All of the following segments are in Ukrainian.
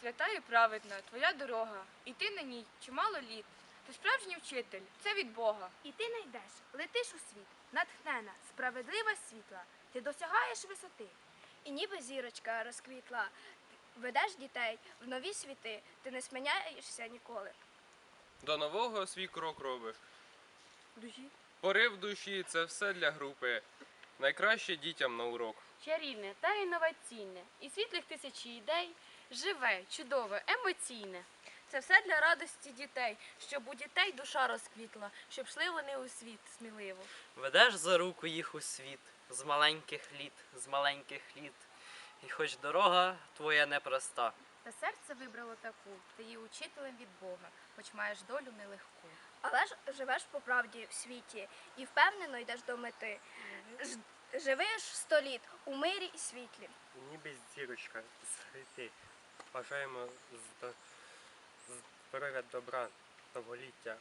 свята і праведна твоя дорога, і ти на ній чимало літ. Ти справжній вчитель, це від Бога. І ти найдеш, летиш у світ, натхнена, справедлива світла. Ти досягаєш висоти. І ніби зірочка розквітла. Ведеш дітей в нові світи, ти не сміняєшся ніколи. До нового свій крок робиш. Душі. Порив душі це все для групи. Найкраще дітям на урок. чарівне та інноваційне, і світлих тисячі ідей, живе, чудове, емоційне. Це все для радості дітей, щоб у дітей душа розквітла, щоб йшли вони у світ сміливо. Ведеш за руку їх у світ з маленьких літ, з маленьких літ. І хоч дорога твоя непроста, Та серце вибрало таку, ти є учителем від Бога, хоч маєш долю нелегку. Але ж живеш по правді в світі і впевнено йдеш до мети. Ж- Живеш сто літ у мирі і світлі. ніби зірочка згрити. Бажаємо здо- здоров'я добра, довголіття.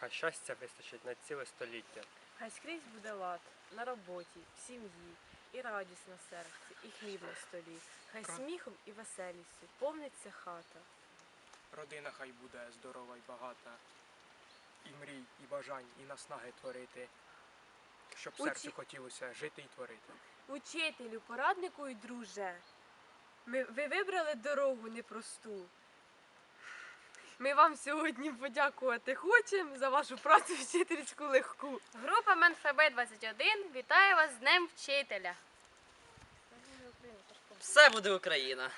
Хай щастя вистачить на ціле століття. Хай скрізь буде лад на роботі, в сім'ї, і радість на серці, і хліб на столі. Хай сміхом і веселістю повниться хата. Родина хай буде здорова й багата. І мрій, і бажань, і наснаги творити. Щоб Учі- серцю хотілося жити і творити. Учителю, пораднику і друже. Ми, ви вибрали дорогу непросту. Ми вам сьогодні подякувати хочемо за вашу працю вчительську легку. Група МНФБ 21 вітає вас з Днем Вчителя. все буде Україна.